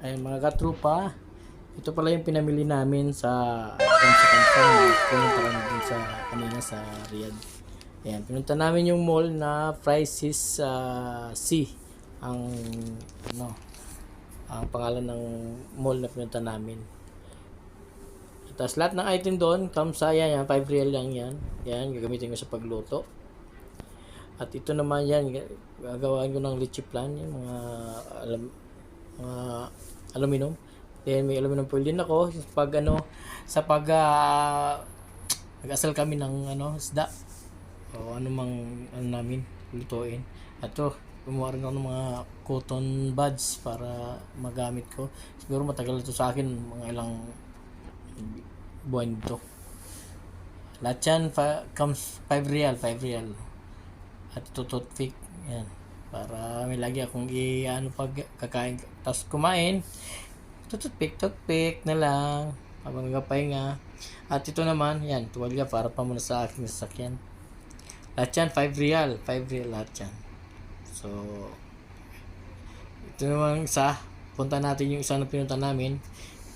Ay mga katrupa, ito pala yung pinamili namin sa kansa kansa pumunta kami dun sa kanina sa Riyadh. Ayan, pinunta namin yung mall na Prices uh, C ang ano ang pangalan ng mall na pinunta namin. Tapos lahat ng item doon, kamsaya yan, 5 real lang yan. Yan, gagamitin ko sa pagluto. At ito naman yan, gagawin ko ng leche plan, yung mga alam, mga aluminum. Then may aluminum foil din ako pag ano sa pag ah, nag-asal kami ng ano isda o ano mang ano namin lutuin. At to, gumawa rin ako ng mga cotton buds para magamit ko. Siguro matagal na to sa akin, mga ilang buwan to. Lahat yan fa- comes 5 real, 5 real. At ito toothpick, yan. Para may lagi akong i ano pag kakain. Tapos kumain, toothpick, toothpick na lang. Habang nagpapahinga. At ito naman, yan, tuwalya para pa muna sa aking sasakyan. Lahat yan, 5 real. 5 real lahat yan. So, ito naman isa. Punta natin yung isa na pinunta namin.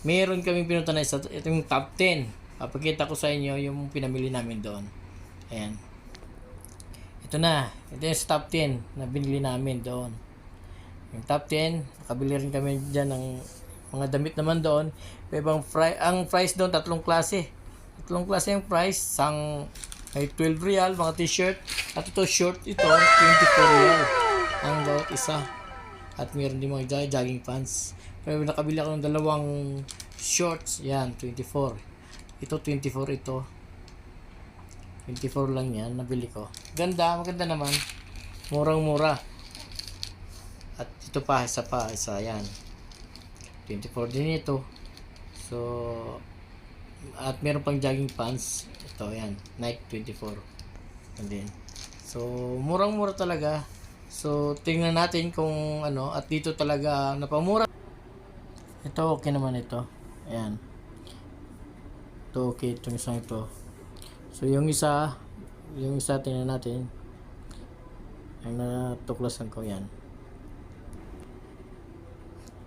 Meron kaming pinunta na isa. Ito yung top 10. Papakita ko sa inyo yung pinamili namin doon. Ayan. Ito na. Ito yung top 10 na binili namin doon. Yung top 10, nakabili rin kami dyan ng mga damit naman doon. Ibang fri- ang price doon, tatlong klase. Tatlong klase yung price. Sang may 12 real, mga t-shirt. At ito short ito, 24 real. Ang bawat isa. At meron din mga jog- jogging pants. Pero nakabili ako ng dalawang shorts. Yan, 24. Ito, 24 ito. 24 lang yan, nabili ko. Ganda, maganda naman. Murang-mura. At ito pa, isa pa, isa yan. 24 din ito. So, at meron pang jogging pants. Ito, yan. Nike 24. And then, so, murang-mura talaga. So, tingnan natin kung ano, at dito talaga napamura. Ito, okay naman ito. Ayan. Ito, okay. Itong isang ito. So, yung isa, yung isa, tingnan natin. Ang natuklasan ko, yan.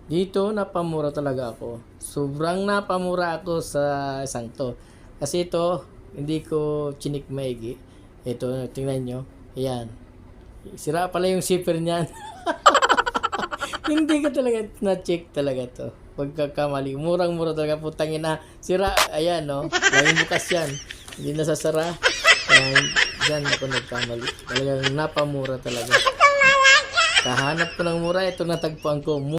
Dito, napamura talaga ako. Sobrang napamura ako sa isang to. Kasi ito, hindi ko chinik maigi. Ito, tingnan nyo. Ayan. Sira pala yung zipper niyan. hindi ko talaga na-check talaga to. Pagkakamali. Murang-mura talaga. Putangin na. Sira. Ayan, no. Laging bukas yan. Hindi nasasara. Ayan. Diyan ako nagkamali. Talagang napamura talaga. Kahanap ko ng mura. Ito natagpuan ko.